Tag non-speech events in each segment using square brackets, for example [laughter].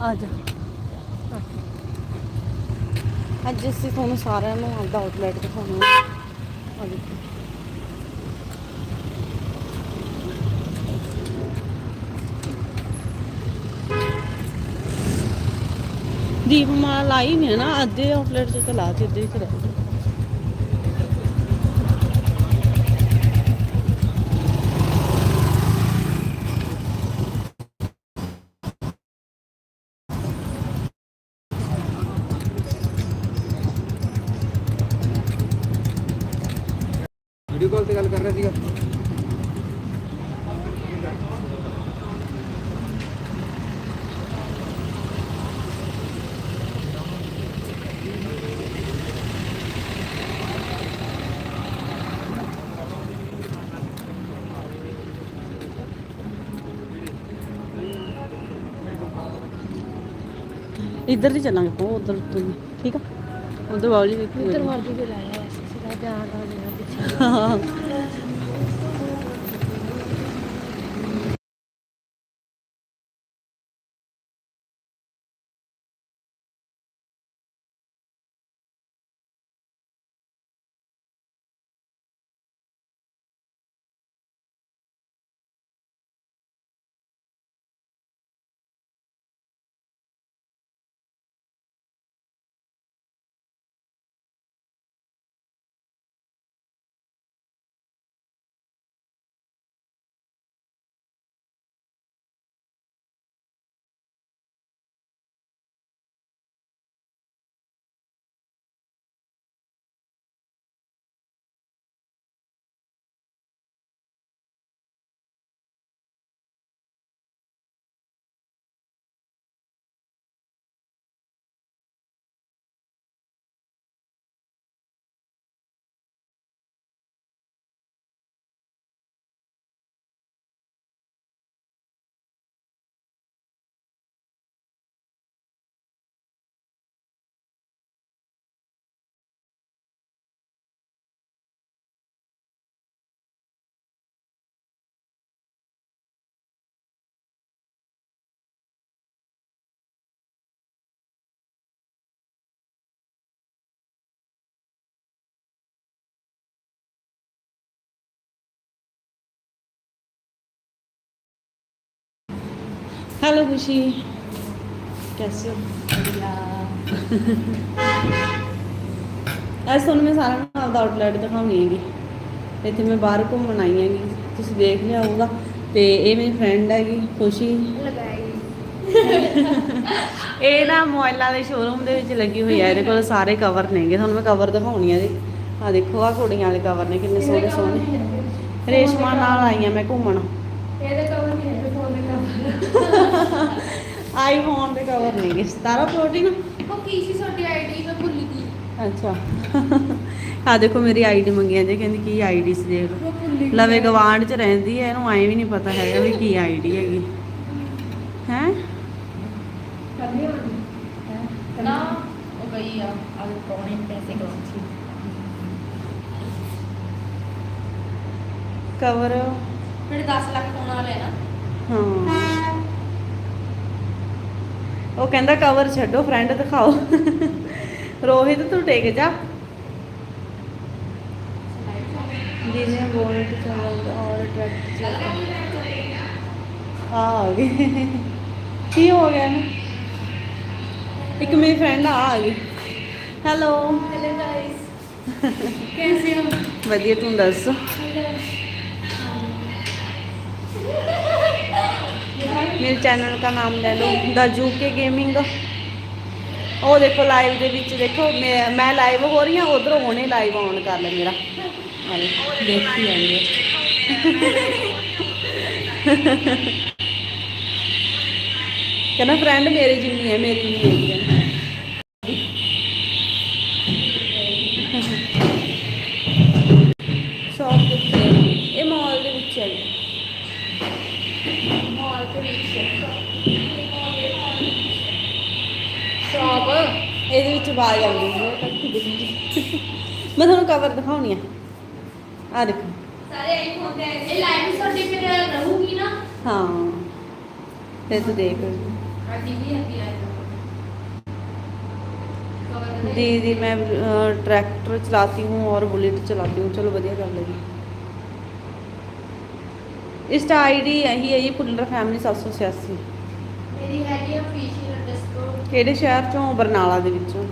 ਆ ਜਾ। ਅੱਜ ਅਸੀਂ ਤੁਹਾਨੂੰ ਸਾਰਿਆਂ ਨੂੰ ਆਪਦਾ ਆਊਟਲੈਟ ਦਿਖਾਉਣਾ ਆ ਦੇਖੋ। ਦੀਪਮਾਲਾ ਲਾਈ ਨਹੀਂ ਹੈ ਨਾ, ਅੱਧੇ ਆਊਟਲੈਟ 'ਚ ਤਾਂ ਲਾ ਤੇ ਅੱਧੇ 'ਚ ਰਹਿ ਗਈ ਤੇ ਗੱਲ ਕਰ ਰਿਹਾ ਸੀਗਾ ਇੱਧਰ ਦੀ ਚੱਲਾਂਗੇ ਆਪਾਂ ਉਧਰ ਤੋਂ ਨੀ, ਠੀਕ ਆ ਉਧਰ ਬਾਬੂ ਜੀ ਵੇਖੀ ਇੱਧਰ ਮਰਦੀ ਤੇ ਲਾਇਆ ਸਿੱਧਾ ਧਿਆਨ ਨਾਲ ਜਿਹੜਾ ਪਿੱਛੇ ਹਾਂ हेलो खुशी कैसे हो ਅੱਜ ਤੁਹਾਨੂੰ ਮੈਂ ਸਾਰਾ ਨਾਲ ਆਪਦਾ ਆਊਟਲੈਟ ਦਿਖਾਉਣੀ ਹੈਗੀ ਇੱਥੇ ਮੈਂ ਬਾਹਰ ਘੁੰਮਣ ਆਈ ਹੈਗੀ ਤੁਸੀਂ ਦੇਖ ਲਿਆ ਹੋਊਗਾ ਤੇ ਇਹ ਮੇਰੀ ਫਰੈਂਡ ਹੈਗੀ ਖੁਸ਼ੀ ਲਗਾਈ ਇਹ ਨਾ ਮੋਬਾਈਲਾਂ ਦੇ ਸ਼ੋਰੂਮ ਦੇ ਵਿੱਚ ਲੱਗੀ ਹੋਈ ਹੈ ਇਹਦੇ ਕੋਲ ਸਾਰੇ ਕਵਰ ਨੇਗੇ ਤੁਹਾਨੂੰ ਮੈਂ ਕਵਰ ਦਿਖਾਉਣੀ ਆ ਜੀ ਆ ਦੇਖੋ ਆ ਕੁੜੀਆਂ ਵਾਲੇ ਕਵਰ ਨੇ ਕਿੰਨੇ ਸੋਹਣੇ ਸੋਹਣੇ ਰੇਸ਼ਮਾ ਨਾਲ ਆਈ ਆ ਮੈਂ ਘੁੰਮਣ ਇਹਦੇ ਕਵਰ ਨਹੀਂ ਹੈ ਫੋਨ ਦੇ ਕਵਰ ਆਈਫੋਨ ਦੇ ਕਵਰ ਨੇਗੇ 17 ਪ੍ਰੋਟੀਨ ਉਹ ਕੀ ਸੀ ਤੁਹਾਡੀ ਆਈਡੀ ਮੈਂ ਭੁੱਲ ਗਈ। ਅੱਛਾ। ਆ ਦੇਖੋ ਮੇਰੀ ਆਈਡੀ ਮੰਗਿਆ ਜੇ ਕਹਿੰਦੀ ਕੀ ਆਈਡੀ ਸੀ ਦੇਖ ਲਓ। ਲਵੇ ਗਵਾਂਢ ਚ ਰਹਿੰਦੀ ਹੈ ਇਹਨੂੰ ਐਂ ਵੀ ਨਹੀਂ ਪਤਾ ਹੈਗਾ ਵੀ ਕੀ ਆਈਡੀ ਹੈਗੀ। ਹੈ? ਨਾ ਉਹ ਗਈ ਆ ਅੱਜ ਕੋਣੇ ਪੈਸੇ ਕਰਾਉਂਦੀ ਕਵਰ ਮੇਰੇ 10 ਲੱਖ ਪਾਉਣ ਆ ਨਾ ਹਾਂ। ਉਹ ਕਹਿੰਦਾ ਕਵਰ ਛੱਡੋ ਫਰੈਂਡ ਦਿਖਾਓ। ਰੋਹਿਤ ਤੂੰ ਟੇਕ ਜਾ। ਜਿਹਨੇ ਬੋਨਟ ਚੱਲਦਾ ਔਰ ਟਰੈਕ ਚੱਲਦਾ ਆ ਗਏ ਕੀ ਹੋ ਗਿਆ ਇੱਕ ਗਈ। ਹੈਲੋ ਕੈਸੇ ਹੋ? ਵਧੀਆ ਤੂੰ ਦੱਸ। मेरे चैनल का नाम ले लो द जूके गेमिंग ਉਹ ਦੇਖੋ ਲਾਈਵ ਦੇ ਵਿੱਚ ਦੇਖੋ ਮੈਂ ਮੈਂ ਲਾਈਵ ਹੋ ਰਹੀ ਹਾਂ ਉਧਰੋਂ ਉਹਨੇ ਲਾਈਵ ਆਨ ਕਰ ਲਿਆ ਮੇਰਾ ਆਲੇ ਦੇਖੀ ਜਾਂਦੀ ਹੈ ਕਹਿੰਦਾ ਫਰੈਂਡ ਮੇਰੇ ਜਿੰਨੀ ਹੈ ਮੇਰੀ ਨਹੀਂ ਹੈਗੀ ਆਵਾਜ਼ ਆਉਂਦੀ ਹੈ। ਮੈਂ ਤੁਹਾਨੂੰ ਕਵਰ ਦਿਖਾਉਣੀ ਆ। ਆ ਦੇਖੋ। ਸਾਰੇ ਆਈਫੋਨ ਦੇ ਇਹ ਲਾਈਨ ਤੁਹਾਡੀ ਫਿਰ ਰਹੂਗੀ ਨਾ। ਹਾਂ। ਤੇ ਤੂੰ ਦੇਖ। दीदी मैं ट्रैक्टर चलाती हूँ और बुलेट चलाती हूँ चलो बढ़िया गल है इंस्टा आई डी यही है ये पुलर फैमिली सत्त सौ छियासी ਕਿਹੜੇ ਸ਼ਹਿਰ ਚੋਂ? ਬਰਨਾਲਾ ਦੇ ਵਿੱਚੋਂ।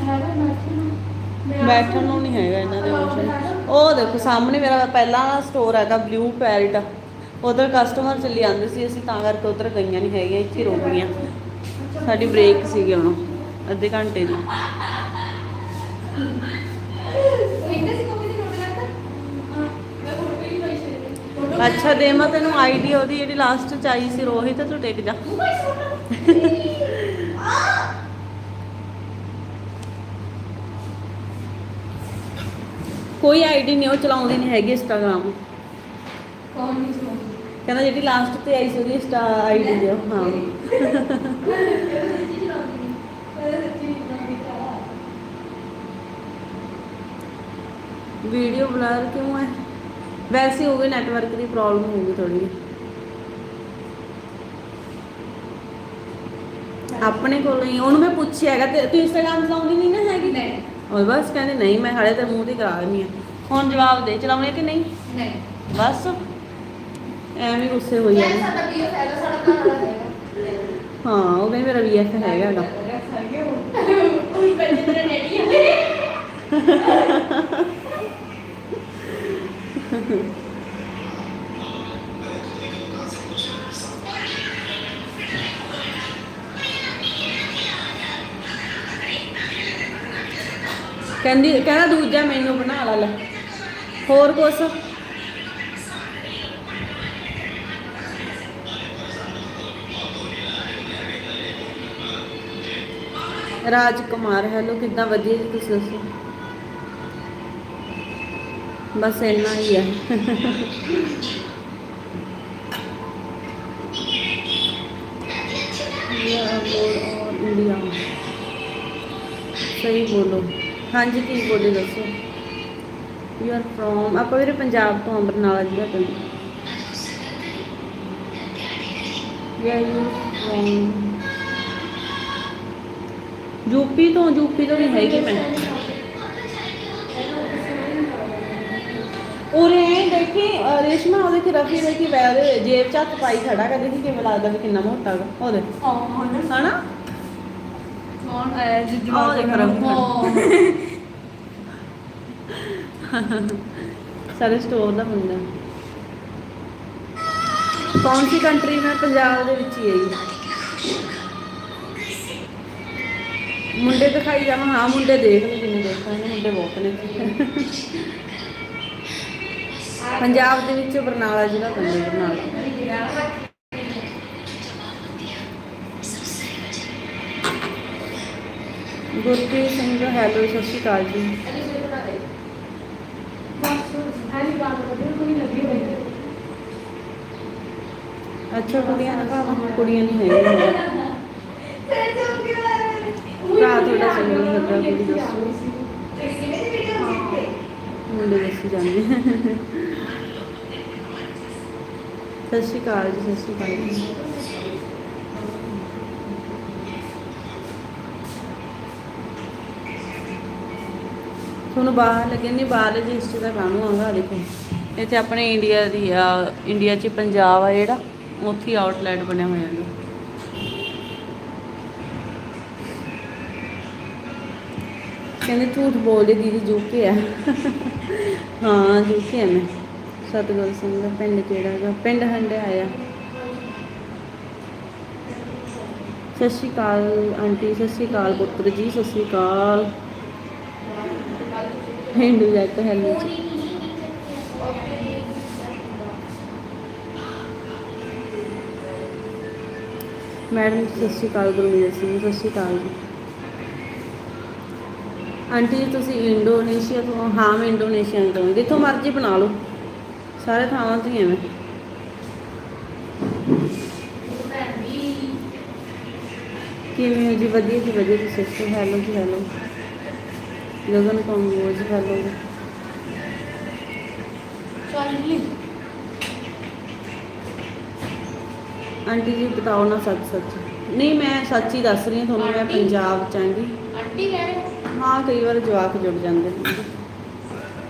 ਹੈਗਾ ਬੈਠਣ ਬੈਠਣ ਨੂੰ ਨਹੀਂ ਹੈਗਾ ਇਹਨਾਂ ਦੇ ਆਪਸ਼ਨ ਉਹ ਦੇਖੋ ਸਾਹਮਣੇ ਮੇਰਾ ਪਹਿਲਾਂ ਸਟੋਰ ਹੈਗਾ ਬਲੂ ਪੈਰਟ ਉਧਰ ਕਸਟਮਰ ਚੱਲੀ ਆਉਂਦੇ ਸੀ ਅਸੀਂ ਤਾਂ ਕਰਕੇ ਉਧਰ ਗਈਆਂ ਨਹੀਂ ਹੈਗੀਆਂ ਇੱਥੇ ਰੁਕ ਗਈਆਂ। ਸਾਡੀ ਬ੍ਰੇਕ ਸੀਗੀ ਹੁਣ ਅੱਧੇ ਘੰਟੇ ਦੀ। ਅੱਛਾ ਦੇ ਮੈਂ ਤੈਨੂੰ ਆਈਡੀ ਉਹਦੀ ਜਿਹੜੀ ਲਾਸਟ ਚ ਆਈ ਸੀ ਰੋਹਿਤ ਤੂੰ ਟਿਕ ਜਾ। ਕੋਈ ਆਈਡੀ ਨਹੀਂ ਉਹ ਚਲਾਉਂਦੀ ਨਹੀਂ ਹੈਗੀ ਇੰਸਟਾਗ੍ਰਾਮ। ਕੌਣ ਨਹੀਂ ਕਹਿੰਦਾ ਜਿਹੜੀ ਲਾਸਟ ਤੇ ਆਈ ਸੀ ਉਹਦੀ ਇੰਸਟਾ ਆਈਡੀ ਦਿਓ ਹਾਂ। ਵੀਡੀਓ ਬਲਰ ਕਿਉਂ ਹੈ? ਵੈਸੇ ਹੋ ਗਈ ਨੈਟਵਰਕ ਦੀ ਪ੍ਰੋਬਲਮ ਹੋ ਗਈ ਥੋੜੀ ਆਪਣੇ ਕੋਲ ਹੀ ਉਹਨੂੰ ਮੈਂ ਪੁੱਛਿਆ ਹੈਗਾ ਤੇ ਤੂੰ ਇੰਸਟਾਗ੍ਰਾਮ ਚਲਾਉਂਦੀ ਨਹੀਂ ਨਾ ਹੈਗੀ? ਨਹੀਂ। ਉਹ ਬਸ ਕਹਿੰਦੇ ਨਹੀਂ ਮੈਂ ਹਾਲੇ ਤੇ ਮੂੰਹ ਤੇ ਕਰਾ ਦਿੰਦੀ ਆ ਹੁਣ ਜਵਾਬ ਦੇ ਚਲਾਉਣੇ ਕਿ ਨਹੀਂ? ਨਹੀਂ। ਬਸ। ਐਵੇਂ ਗੁੱਸੇ ਹੋਈ ਜਾਂਦੇ। ਸਾਡਾ ਪੀਓ ਹੈਗਾ ਸਾਡਾ ਘਰ ਵਾਲਾ ਹੈਗਾ। ਹਾਂ ਉਹ ਕਹਿੰਦੀ ਮੇਰਾ ਵੀਐਫ ਹੈਗਾ ਹੈਗਾ। ਕੋਈ ਬੰਦੇ ਤੇਰੇ ਨੇੜੀ ਆ। [laughs] ਕਹਿੰਦੀ, ਕਹਿੰਦਾ ਦੂਜਾ ਮੈਨੂੰ ਬਣਾ ਲਾ, ਲੈ। ਹੋਰ ਕੁਛ? ਰਾਜ ਕੁਮਾਰ ਹੈਲੋ ਕਿੱਦਾਂ ਵਧੀਆ ਜੀ ਤੁਸੀਂ ਦੱਸੋ? ਬਸ ਇੰਨਾ ਹੀ ਹੈ ਇੰਡੀਆ ਮੋੜ ਇੰਡੀਆ। ਸਹੀ ਬੋਲੋ। ਹਾਂਜੀ ਕੀ ਬੋਲੇ ਦੱਸੋ। ਯੂ ਆਰ ਫਰੋਮ ਆਪਾਂ ਵੀਰੇ ਪੰਜਾਬ ਤੋਂ ਬਰਨਾਲਾ ਜ਼ਿਲ੍ਹਾ ਤੋਂ। ਯਾ ਯੂ ਫਰੋਮ ਯੂਪੀ ਤੋਂ ਯੂਪੀ ਤੋਂ ਨਹੀਂ ਹੈਗੀ ਮੈਂ। ਉਰੇ ਦੇਖੀ ਰੇਸ਼ਮਾ ਉਹਦੇ ਕਿ ਰਫੀ ਦੇ ਕਿ ਵੈਰ ਜੇਬ ਚ ਹੱਥ ਪਾਈ ਖੜਾ ਕਰ ਦੇਖੀ ਕਿਵੇਂ ਲੱਗਦਾ ਵੀ ਕਿੰਨਾ ਮੋਟਾ ਗਾ। ਉਹਦੇ ਹਾਂ ਹਨਾ? ਕੌਣ ਆਇਆ ਜੀ ਆਹ ਦੇਖ ਰਹਾ [laughs] ਸਾਰੇ ਸਟੋਰ ਦਾ ਬੰਦਾ। ਕੌਣ ਸੀ ਕੰਟਰੀ ਮੈਂ ਪੰਜਾਬ ਦੇ ਵਿੱਚ ਹੀ ਹੈ ਜੀ ਮੁੰਡੇ ਦਿਖਾਈ ਜਾਵਾਂ ਹਾਂ ਮੁੰਡੇ ਦੇਖ ਲਓ ਜਿੰਨੇ ਦੇਖਾਂਗੇ ਮੁੰਡੇ ਬਹੁਤ ਨੇ ਪੰਜਾਬ ਦੇ ਵਿੱਚ ਬਰਨਾਲਾ ਜ਼ਿਲ੍ਹਾ ਪੈਂਦਾ ਬਰਨਾਲਾ। ਗੁਰਪ੍ਰੀਤ ਸਿੰਘ ਹੈਲੋ ਸਤਿ ਸ਼੍ਰੀ ਅਕਾਲ ਜੀ। ਅੱਛਾ, ਕੁੜੀਆਂ ਨਾ ਭਾਵੇਂ, ਕੁੜੀਆਂ ਨਹੀਂ ਹੈਗੀਆਂ। ਭਰਾ ਤੁਹਾਡਾ ਸਿੰਗਲ ਲੱਗਾ ਕੁੜੀ ਦੱਸੋ। ਮੁੰਡੇ ਦੱਸੀ ਜਾਂਦੇ। ਸਤਿ ਸ਼੍ਰੀ ਅਕਾਲ ਜੀ, ਸਤਿ ਸ਼੍ਰੀ ਅਕਾਲ ਤੁਹਾਨੂੰ ਬਾਹਰ ਲੱਗੇ ਨਹੀਂ ਬਾਹਰ ਜੀ ਹਿਸਟਰੀ ਦਾ ਕਾਹਨੂੰ ਆਉਂਦਾ ਆਹ ਦੇਖੋ। ਇੱਥੇ ਆਪਣੇ ਇੰਡੀਆ ਦੀ, ਆ, ਇੰਡੀਆ 'ਚ ਪੰਜਾਬ ਆ ਜਿਹੜਾ, ਉੱਥੇ ਆਊਟਲੈਟ ਬਣਿਆ ਹੋਇਆ ਹੈ ਕਹਿੰਦੇ ਝੂਠ ਬੋਲਦੇ ਦੀਦੀ ਜੂਕੇ ਆ। ਹਾਂ ਜੂਕੇ ਆ ਮੈਂ। ਸਤਗੁਰ ਸਿੰਘ ਦਾ ਪਿੰਡ ਕਿਹੜਾ ਹੈਗਾ ਪਿੰਡ ਹੰਡੇ ਆਇਆ। ਸਤਿ ਸ਼੍ਰੀ ਅਕਾਲ, ਆਂਟੀ, ਸਤਿ ਸ਼੍ਰੀ ਅਕਾਲ ਪੁੱਤਰ ਜੀ, ਸਤਿ ਸ਼੍ਰੀ ਅਕਾਲ। ਹਿੰਦੂ ਜੱਟ ਹੈਲੋ ਜੀ ਮੈਡਮ ਸਤਿ ਸ਼੍ਰੀ ਅਕਾਲ, ਗੁਰਮੀਤ ਸਿੰਘ ਸਤਿ ਸ਼੍ਰੀ ਅਕਾਲ ਜੀ। ਆਂਟੀ ਜੀ, ਤੁਸੀਂ ਇੰਡੋਨੇਸ਼ੀਆ ਤੋਂ ਹਾਂ, ਮੈਂ ਇੰਡੋਨੇਸ਼ੀਆ ਤੋਂ ਜਿੱਥੋਂ ਮਰਜ਼ੀ ਬਣਾ ਲਓ। ਸਾਰੇ ਥਾਵਾਂ ਤੋਂ ਹੀ ਹਾਂ ਕਿਵੇਂ ਹੋ ਜੀ? ਵਧੀਆ ਜੀ ਵਧੀਆ। ਜੀ ਸਿਸਟਰ ਹੈਲੋ ਜੀ ਹੈਲੋ ਗਗਨ ਕੰਬੋਜ ਹੈਲੋ ਜੀ ਚਾਲੀ ਆਂਟੀ ਜੀ ਬਤਾਓ ਨਾ ਸੱਚ ਸੱਚ। ਨਹੀਂ ਮੈਂ ਸੱਚ ਹੀ ਦੱਸ ਰਹੀ ਹਾਂ ਤੁਹਾਨੂੰ ਮੈਂ ਪੰਜਾਬ ਚ ਆਂਗੀ ਆਂਟੀ ਕਹਿਣੇ ਹਾਂ? ਕਈ ਵਾਰ ਜਵਾਕ ਜੁੜ ਜਾਂਦੇ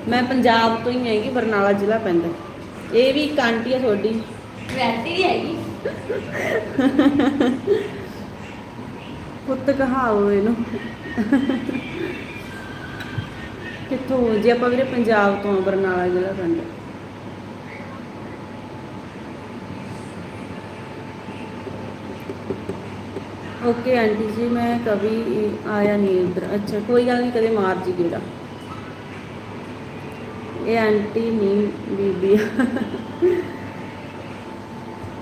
ਮੈਂ ਪੰਜਾਬ ਤੋਂ ਹੀ ਹੈਗੀ ਬਰਨਾਲਾ ਜ਼ਿਲ੍ਹਾ ਪੈਂਦਾ। ਇਹ ਵੀ ਇੱਕ ਆਂਟੀ ਆ ਤੁਹਾਡੀ। ਵੈਰਾਈਟੀ ਹੈਗੀ। ਪੁੱਤ ਕਹਾਓ ਇਹਨੂੰ। ਕਿੱਥੋਂ ਜੀ ਆਪਾਂ ਵੀਰੇ ਪੰਜਾਬ ਤੋਂ ਬਰਨਾਲਾ ਜ਼ਿਲ੍ਹਾ ਪਿੰਡ। ਓਕੇ, ਆਂਟੀ ਜੀ, ਮੈਂ ਕਦੀ ਆਇਆ ਨਹੀਂ ਇੱਧਰ। ਅੱਛਾ, ਕੋਈ ਗੱਲ ਨਹੀਂ, ਕਦੇ ਮਾਰ ਜੀ ਗੇੜਾ। ਇਹ ਆਂਟੀ ਨਹੀਂ, ਬੀਬੀ।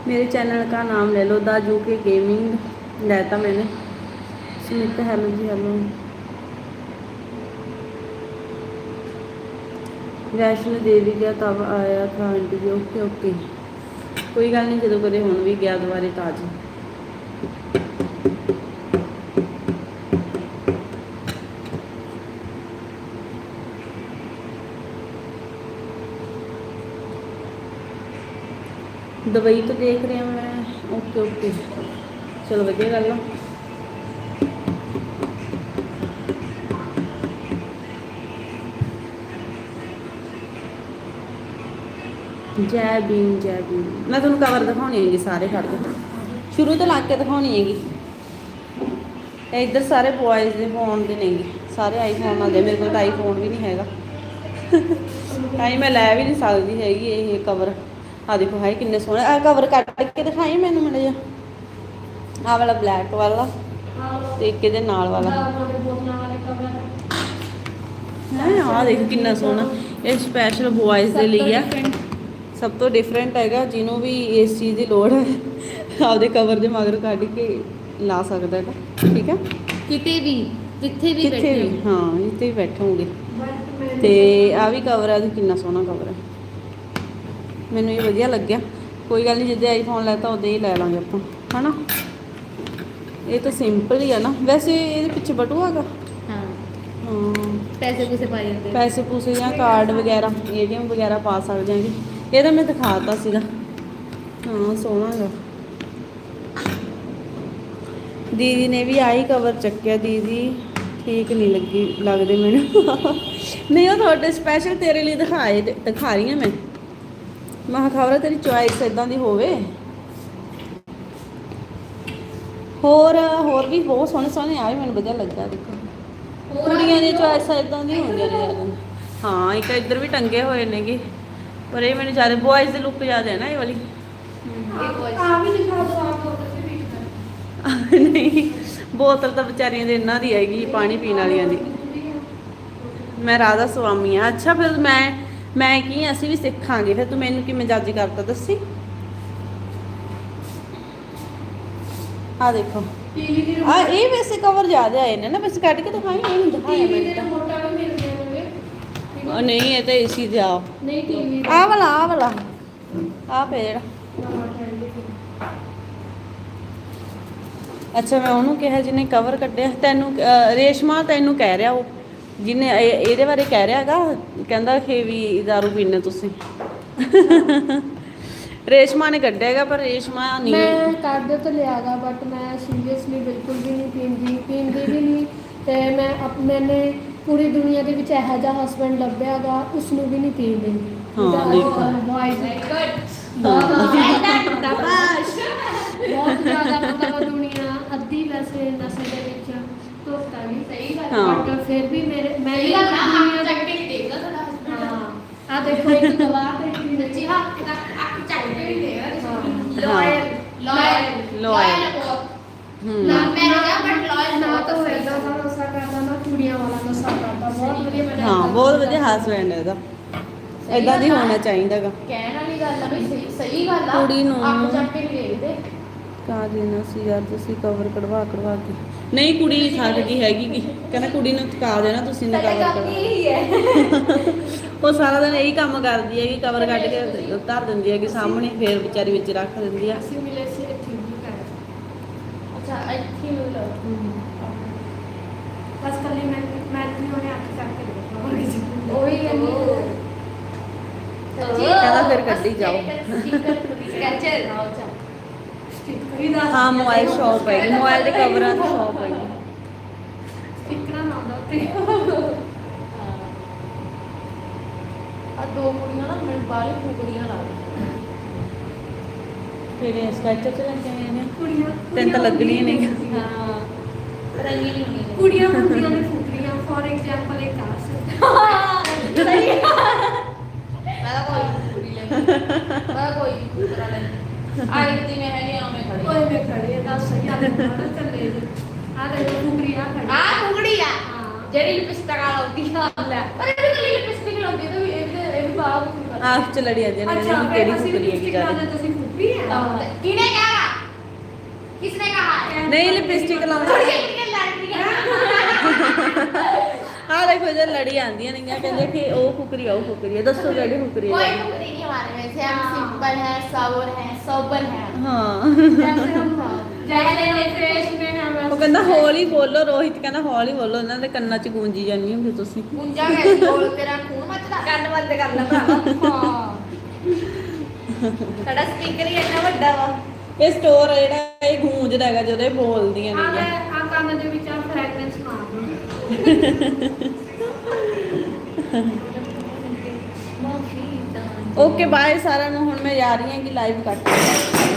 ਮੇਰੇ ਚੈਨਲ का ਨਾਮ ਲੈ ਲੋ द जू ਗੇਮਿੰਗ गेमिंग रहता मैंने सुमित हेलो जी हेलो ਵੈਸ਼ਨੋ ਦੇਵੀ ਗਿਆ, ਤਬ ਆਇਆ ਥਾ ਆਂਟੀ ਓਕੇ ਓਕੇ। ਕੋਈ ਗੱਲ ਨਹੀਂ ਜਦੋਂ ਕਦੇ ਹੁਣ ਵੀ ਗਿਆ ਦੁਬਾਰੇ ਤਾਂ ਜੀ। ਦੁਬਈ ਤੋਂ ਦੇਖ ਰਿਹਾ ਮੈਂ, ਓਕੇ ਓਕੇ। ਚਲੋ, ਵਧੀਆ ਗੱਲ ਆ। ਜੈ ਭੀਮ ਜੈ ਭੀਮ। ਮੈਂ ਤੁਹਾਨੂੰ ਕਵਰ ਦਿਖਾਉਣੀ ਹੈਗੀ ਸਾਰੇ ਖੜ ਕੇ। ਸ਼ੁਰੂ ਤੋਂ ਲਾ ਕੇ ਦਿਖਾਉਣੀ ਹੈਗੀ। ਇਹ ਇੱਧਰ ਸਾਰੇ ਬॉयਜ਼ ਦੇ ਫੋਨ ਦੇ ਨੇਗੇ। ਸਾਰੇ ਆਈਫੋਨ ਦੇ ਮੇਰੇ ਕੋਲ ਤਾਂ ਆਈਫੋਨ ਵੀ ਨਹੀਂ ਹੈਗਾ। ਤਾਂ ਮੈਂ ਲੈ ਵੀ ਨਹੀਂ ਸਕਦੀ ਹੈਗੀ ਇਹ ਕਵਰ ਆ ਦੇਖੋ, ਹਾਏ, ਕਿੰਨੇ ਸੋਹਣੇ। ਆ ਕਵਰ ਕੱਟ ਕੇ ਦਿਖਾਈ ਮੈਨੂੰ ਮੜਾ ਜਾ ਆ ਵਾਲਾ ਬਲੈਕ ਵਾਲਾ ਤੇ ਇੱਕ ਇਹਦੇ ਨਾਲ ਵਾਲਾ। ਹੈ ਆ ਦੇਖ ਕਿੰਨਾ ਸੋਹਣਾ। ਇਹ ਸਪੈਸ਼ਲ ਬॉयਜ਼ ਦੇ ਲਈ ਆ। ਸਭ ਤੋਂ ਡਿਫਰੈਂਟ ਹੈਗਾ ਜਿਹਨੂੰ ਵੀ ਇਸ ਚੀਜ਼ ਦੀ ਲੋੜ ਹੈ ਆਪਦੇ ਕਵਰ ਦੇ ਮਗਰ ਕੱਢ ਕੇ ਲਾ ਸਕਦਾ ਹੈਗਾ ਠੀਕ ਹੈ? ਕਿਤੇ ਵੀ ਜਿੱਥੇ ਵੀ ਕਿੱਥੇ ਬੈਠੇ ਵੀ ਹਾਂ ਜਿੱਥੇ ਵੀ ਬੈਠੋਗੇ ਤੇ ਆ ਵੀ ਕਵਰ ਆ ਤੇ ਕਿੰਨਾ ਸੋਹਣਾ ਕਵਰ ਹੈ ਮੈਨੂੰ ਇਹ ਵਧੀਆ ਲੱਗਿਆ। ਕੋਈ ਗੱਲ ਨਹੀਂ ਜਿੱਦੇ ਆਈਫੋਨ ਲੈਤਾ ਉਹਦੇ ਹੀ ਲੈ ਲਾਂਗੇ ਆਪਾਂ ਹਨਾ? ਇਹ ਤਾਂ ਸਿੰਪਲ ਹੀ ਆ ਨਾ। ਵੈਸੇ ਇਹਦੇ ਪਿੱਛੇ ਬਟੂ ਹੈਗਾ? ਹਾਂ। ਹਾਂ। ਪੈਸੇ ਪੂਸੇ ਪਾਈ ਜਾਂਦੇ ਪੈਸੇ ਪੂਸੇ ਜਾਂ ਕਾਰਡ ਵਗੈਰਾ ਏਟੀਐਮ ਵਗੈਰਾ ਪਾ ਸਕਦੇ ਆਂਗੇ ਇਹ ਤਾਂ ਮੈਂ ਦਿਖਾਤਾ ਸੀਗਾ। ਹਾਂ ਸੋਹਣਾ ਹੈਗਾ ਦੀਦੀ ਨੇ ਵੀ ਆਹੀ ਕਵਰ ਚੱਕਿਆ ਦੀਦੀ। ਠੀਕ ਨਹੀਂ ਲੱਗੀ ਲੱਗਦੇ ਮੈਨੂੰ। ਨਹੀਂ ਉਹ ਤੁਹਾਡੇ ਸਪੈਸ਼ਲ ਤੇਰੇ ਲਈ ਦਿਖਾਏ ਦਿਖਾ ਰਹੀ ਹਾਂ ਮੈਂ। ਮਹਾ ਖਬਰ ਤੇਰੀ ਚੁਆਇਸ ਇਦਾਂ ਦੀ ਹੋਵੇ। ਹੋਰ ਹੋਰ ਵੀ ਬਹੁਤ ਸੋਹਣੇ ਸੋਹਣੇ ਆ ਵੀ ਮੈਨੂੰ ਵਧੀਆ ਲੱਗਾ ਦੇਖੋ। ਕੁੜੀਆਂ ਦੀ ਚੁਆਇਸ ਇਦਾਂ ਦੀ ਹੁੰਦੀਆਂ ਨੇ ਹਾਂ ਇੱਕ ਇੱਧਰ ਵੀ ਟੰਗੇ ਹੋਏ ਨੇਗੇ। ਪਰ ਇਹ ਮੈਨੂੰ ਜ਼ਿਆਦਾ ਬॉयਜ਼ ਦੀ ਲੁੱਕ ਜ਼ਿਆਦਾ ਹੈ ਨਾ ਇਹ ਵਾਲੀ। ਨਹੀਂ ਬੋਤਲ ਤਾਂ ਵਿਚਾਰੀਆਂ ਦੇ ਇਹਨਾਂ ਦੀ ਹੈਗੀ ਪਾਣੀ ਪੀਣ ਵਾਲੀਆਂ ਦੀ। ਮੈਂ ਰਾਧਾ ਸੁਆਮੀ ਆ ਅੱਛਾ ਫਿਰ ਮੈਂ ਮੈਂ ਕੀ ਅਸੀਂ ਵੀ ਸਿੱਖਾਂਗੇ। ਫਿਰ ਤੂੰ ਮੈਨੂੰ ਕਿਵੇਂ ਜੱਜ ਕਰਤਾ ਦੱਸੀ? ਆ ਦੇਖੋ। ਆ ਇਹ ਵੈਸੇ ਕਵਰ ਜ਼ਿਆਦਾ ਆਏ ਨੇ ਨਾ ਵੈਸੇ ਕੱਢ ਕੇ ਦਿਖਾਈ ਇਹ ਨਹੀਂ ਦਿਖਾਇਆ ਮੈਨੂੰ ਤਾਂ। ਉਹ ਨਹੀਂ ਇਹ ਤਾਂ ਏਸੀ ਨਹੀਂ ਟੀਵੀ ਆ ਵਾਲਾ ਆ ਵਾਲਾ। ਆ ਪਿਆ ਜਿਹੜਾ। ਅੱਛਾ ਮੈਂ ਉਹਨੂੰ ਕਿਹਾ ਜਿਹਨੇ ਕਵਰ ਕੱਢਿਆ। ਤੈਨੂੰ ਰੇਸ਼ਮਾ ਤੈਨੂੰ ਕਹਿ ਰਿਹਾ ਉਹ। ਜਿਹਨੇ ਇਹ- ਇਹਦੇ ਬਾਰੇ ਕਹਿ ਰਿਹਾ ਹੈਗਾ। ਕਹਿੰਦਾ ਕਿ ਵੀ दारू ਪੀਣੇ ਤੁਸੀਂ। ਰੇਸ਼ਮਾ ਨੇ ਕੱਢਿਆ ਹੈਗਾ ਪਰ ਰੇਸ਼ਮਾ ਨਹੀਂ। ਮੈਂ ਕਾਰਡ ਤੋਂ ਲਿਆਗਾ ਬਟ ਮੈਂ ਸੀਰੀਅਸਲੀ ਬਿਲਕੁਲ ਵੀ ਨਹੀਂ ਪੀਂਦੀ। ਪੀਂਦੀ ਵੀ ਨਹੀਂ। ਤੇ ਮੈਂ ਮੈਨੇ ਪੂਰੀ ਦੁਨੀਆ ਦੇ ਵਿੱਚ ਇਹੋ ਜਿਹਾ ਹਸਬੰਡ ਲੱਭਿਆਗਾ ਉਸ ਨੂੰ ਵੀ ਨਹੀਂ ਪੀਣ ਦਿੰਦੀ। ਹਾਂ, ਦੇਖੋ। ਬॉयਜ਼ ਗੁੱਡ ਬਹੁਤ ਜ਼ਿਆਦਾ ਮਤਲਬ ਦੁਨੀਆ ਅੱਧੀ ਵੈਸੇ ਨਸ਼ੇ ਦੇ ਵਿੱਚ ਧੋਤਾ ਵੀ। ਸਹੀ ਗੱਲ। ਹਾਂ। ਬਟ ਫਿਰ ਵੀ ਮੇਰੇ ਮੈਂ ਸਹੀ ਵੀ ਗੱਲ ਆ। ਦੁਨੀਆ ਆਪ ਦੇ ਚੱਕ ਕੇ ਦੇਖ ਲਾ ਤੁਹਾਡਾ ਹਸਬੰਡ ਹਾਂ। ਆ ਦੇਖੋ ਇੱਕ ਗਵਾਹ ਤੇ ਇੱਕ ਸੱਚੀ ਹਾਂ ਅੱਖ ਚੱਕ ਕੇ ਵੀ ਦੇਖ ਹਾਂ। Loyal loyal Loyal। ਹੂੰ। ਨਾ ਮੈਂ ਨਾ ਬਟ ਲਾਇਲ ਨਾ ਤਾਂ ਏਦਾਂ ਦਾ ਨਸ਼ਾ ਕਰਦਾ ਨਾ ਕੁੜੀਆਂ ਵਾਲਾ ਨਸ਼ਾ ਕਰਦਾ ਬਹੁਤ ਵਧੀਆ ਮੈਂ ਹਾਂ ਬਹੁਤ ਵਧੀਆ ਹਸਬੈਂਡ ਹੈ ਇਹਦਾ। ਇਦਾਂ ਦੀ ਹੋਣਾ ਚਾਹੀਦਾਗਾ। ਕਹਿਣ ਵਾਲੀ ਗੱਲ ਆ ਵੀ ਸਹੀ ਸਹੀ ਗੱਲ ਆ। ਕੁੜੀ ਨੂੰ- ਅੱਖ ਚੱਕ ਵੀ ਦੇਖਦੇ। ਕਾ ਦੇਣਾ ਸੀ ਯਾਰ ਤੁਸੀਂ ਕਵਰ ਕਢਵਾ ਕਢਵਾ ਕੇ। ਨਹੀਂ ਕੁੜੀ ਥੱਕ ਗਈ ਹੈਗੀ ਗੀ। ਕਹਿੰਦਾ ਕੁੜੀ ਨੂੰ ਥਕਾ ਦੇਣਾ ਤੁਸੀਂ ਨੇ ਕਵਰ ਕੰਮ ਕਢਵਾ। ਇਹੀ ਹੈ। [laughs] ਉਹ ਸਾਰਾ ਦਿਨ ਇਹੀ ਕੰਮ ਕਰਦੀ ਹੈਗੀ ਕਵਰ ਕੱਢ ਕੇ ਧਰ ਦਿੰਦੀ ਹੈਗੀ ਸਾਹਮਣੇ ਫੇਰ ਵਿਚਾਰੀ ਵਿੱਚ ਰੱਖ ਦਿੰਦੀ ਆ। ਅਸੀਂ ਮਿਲੇ ਸੀ ਇੱਥੇ ਵੀ ਕਰ ਅੱਛਾ ਇੱਥੇ ਬਸ ਕੱਲੀ ਮੈਂ ਮੈਂ ਨਹੀਂ ਉਹਨੇ ਅੱਖ ਚੱਕ ਕੇ ਦੇਖਣਾ ਉਹੀ ਕਹਿੰਦੀ ਕਹਿੰਦਾ ਫਿਰ ਕੱਢੀ ਜਾਓ। ਸਕੈਚਰ ਆਓ ਚਾ ਸਟicker ਹੀ ਹਾਂ ਮੋਬਾਈਲ ਸ਼ਾਪ ਹੈਗੀ ਮੋਬਾਈਲ ਦੇ ਕਵਰਾਂ ਦੀ ਸ਼ਾਪ ਹੈਗੀ ਸਟickਰਾਂ ਨਾ ਹੁੰਦਾ ਉੱਤੇ ਆ ਦੋ ਕੁੜੀਆਂ ਨਾ ਮੇਰੇ ਬਾਲੇ ਕੁੜੀਆਂ ਲੱਗਦੀਆਂ। ਫਿਰ ਇਹ ਸਕੈਚ ਚ ਲੱਗੀਆਂ ਨੇ। ਕੁੜੀਆਂ ਤੈਨੂੰ ਤਾਂ ਲੱਗਣੀਆਂ ਨਹੀਂ। ਹਾਂ। ਰੰਗੀਨ ਨਹੀਂ ਹੁੰਦੀਆਂ ਕੁੜੀਆਂ ਹੁੰਦੀਆਂ ਨੇ ਫੁਕਰੀਆਂ ਫੋਰ ਐਗਜ਼ਾਮਪਲ ਇੱਕ ਆਸ ਸਹੀ ਹੈ। ਮੈਂ ਤਾਂ ਕੋਈ ਵੀ ਕੁੜੀ ਲੈਂਦੀ ਮੈਂ ਤਾਂ ਕੋਈ ਵੀ ਕੁਤਰਾ ਲੈਂਦੀ ਆ ਇੱਕ ਦੀ ਮੈਂ ਹੈਗੀ ਆ ਮੈਂ ਖੜੀ ਓਏ ਮੈਂ ਖੜੇ ਆ ਦੱਸ ਸਹੀ ਆ ਨਾ ਚੱਲੇ ਆ ਦੇ ਕੁਕਰੀ ਆ ਖੜੀ ਆ ਕੁੰਗੜੀ ਆ ਹਾਂ। ਜਿਹੜੀ ਲਿਪਸਟਿਕ ਲਾਉਂਦੀ ਆ ਲੈ ਪਰ ਇਹ ਵੀ ਕਲੀ ਲਿਪਸਟਿਕ ਲਾਉਂਦੀ ਆ, ਤੇ ਵੀ ਇਹ ਵੀ ਇਹ ਵੀ ਬਾਹਰ ਨੂੰ ਕਰਦੀ ਆ। ਆਖ ਚ ਲੜੀ ਜਾਂਦੀ ਨੇ ਅੱਛਾ ਕਿ ਕਿਹੜੀ ਅਸੀਂ ਫੁਕਰੀ ਹੈਗੀ ਜ਼ਿਆਦਾ ਤੁਸੀਂ ਫੁੱਕੀ ਆ ਤਾਂ ਹੁੰਦਾ। ਕਿਹਨੇ ਕਹਾ ਕਿਸਨੇ ਕਹਾ ਨਹੀਂ ਲਿਪਸਟਿਕ ਲਾਉਂਦੀ ਥੋੜੀ ਜਿਹੀ ਲੜਦੀ ਆ ਦੇਖੋ ਜੇ ਲੜੀ ਆਂਦੀਆਂ ਨੇ ਕਹਿੰਦੇ ਕਿ ਉਹ ਫੁਕਰੀ ਆ ਉਹ ਫੁਕਰੀ ਆ ਦੱਸੋ ਕਿਹੜੀ ਫੁਕਰੀ कोई ਹੈ फुकरी नहीं हमारे में से हम सिंपल है सबर है सोबर है ਹਾਂ जैसे हम ਜੈਸੇ ਨੇ ਫੇਸ ਮੇ ਹਮ ਉਹ ਕਹਿੰਦਾ ਹੌਲੀ ਬੋਲੋ ਰੋਹਿਤ ਕਹਿੰਦਾ ਹੌਲੀ ਬੋਲੋ ਉਹਨਾਂ ਦੇ ਕੰਨਾਂ 'ਚ ਗੂੰਜੀ ਜਾਂਦੀ ਹੁੰਦੀ ਤੁਸੀਂ गुंजा कैसे बोल तेरा खून मचदा ਕੰਨ ਬੰਦ ਕਰ ਲੈ ਭਰਾਵਾ ਹਾਂ ਸਾਡਾ ਸਪੀਕਰ ਹੀ ਇੰਨਾ ਵੱਡਾ ਵਾ ਇਹ ਸਟੋਰ ਜਿਹੜਾ ਇਹ ਗੂੰਜਦਾ ਹੈਗਾ ਜਦੋਂ ਇਹ ਬੋਲਦੀਆਂ ਆ ਨੇ ਆ ਕੰਨ ਦੇ ਵਿੱਚ ਆ ਫ੍ਰੈਗਰੈਂਸ ਮਾਰ ਓਕੇ ਬਾਏ ਸਾਰਿਆਂ ਨੂੰ ਹੁਣ ਮੈਂ ਜਾ ਰਹੀ ਹਾਂ ਕਿ ਲਾਈਵ ਕੱਟ ਕਰਤਾ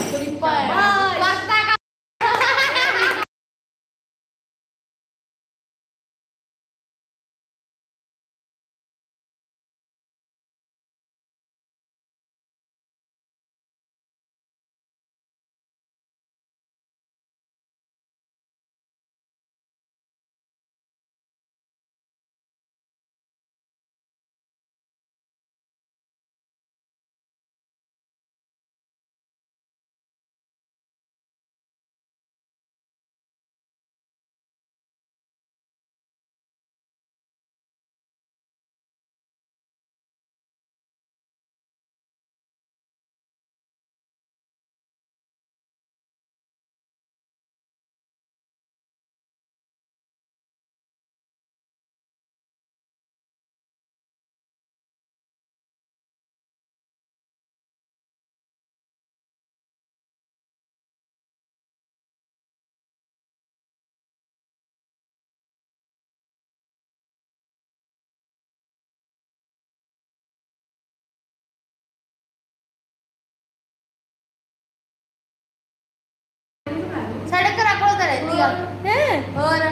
ਸਾਡੇ ਘਰਾਂ ਕੋਲ ਤਾਂ ਰਹਿੰਦੀ ਆ। ਹੈ? ਹੋਰ?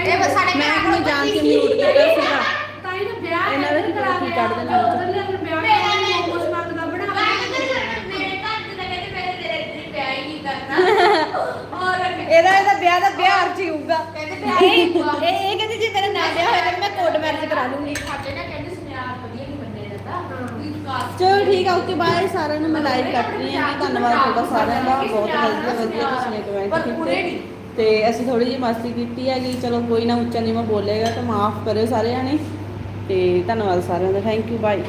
ਇਹ ਬਸ ਸਾਡੇ ਮੈਂ ਘਰਾਂ ਆਪਣੀ ਜਾਨ ਕੇ ਮਿਊਟ ਕੀਤਾ ਸੀਗਾ। ਤਾਂ ਹੀ ਤਾਂ ਵਿਆਹ ਇਹਨਾਂ ਦਾ ਕਰਾ ਕੀ। ਕੱਢ ਦੇਣਾ 'ਚ। ਉੱਧਰਲੇ ਫਿਰ ਵਿਆਹ ਮੇਰਾ ਨੂੰ ਨੇ- ਮੋਮੋਸ ਮੰਗ ਦਾ ਬਣਾ ਮੇਰੇ ਘਰ ਦੇ ਤਾਂ ਕਹਿੰਦੇ ਮੇਰੇ ਤੇਰੇ ਤੇਰੀ ਪਿਆਰ ਹੀ ਨਹੀਂ ਕਰਨਾ। ਔਰ ਇਹਦਾ ਇਹਦਾ ਵਿਆਹ ਦਾ ਵਿਆਹ ਅਰਚੀ ਹੋਊਗਾ। ਕਹਿੰਦੇ ਪਿਆਰ ਹੀ ਨਹੀਂ ਹੋਊਗਾ। ਇਹ ਕਹਿੰਦੀ ਜੇ ਮੇਰਾ ਨਾ ਵਿਆਹ ਹੋਇਆ ਤਾਂ ਮੈਂ ਕੋਰਟ ਮੈਰਿਜ ਕਰਾ ਲੂੰਗੀ ਸਾਡੇ ਨਾ ਕਹਿੰਦੇ ਸੁਨਿਆਰ ਵਧੀਆ ਨਹੀਂ ਬੰਦੇ ਦਾ ਕਾਸਟ ਚਲੋ ਠੀਕ ਆ ਓਕੇ ਬਾਏ ਸਾਰਿਆਂ ਨੂੰ ਮੈਂ ਲਾਈਵ ਕੱਟ ਰਹੀ ਹਾਂ। ਧੰਨਵਾਦ ਤੁਹਾਡਾ ਸਾਰਿਆਂ ਦਾ। ਬਹੁਤ ਵਧੀਆ ਵਧੀਆ ਤੁਸੀਂ ਨੇ ਕਮੈਂਟ ਪੂਰੇ ਕੀਤੇ। ਤੇ ਅਸੀਂ ਥੋੜੀ ਜਿਹੀ ਮਸਤੀ ਕੀਤੀ ਹੈਗੀ, ਚਲੋ ਕੋਈ ਨਾ ਉੱਚਾ ਨੀਵਾਂ ਬੋਲੇਗਾ ਤਾਂ ਮਾਫ ਕਰਿਓ ਸਾਰੇ ਜਾਣੇ ਤੇ ਧੰਨਵਾਦ ਸਾਰਿਆਂ ਦਾ ਥੈਂਕ ਯੂ ਬਾਏ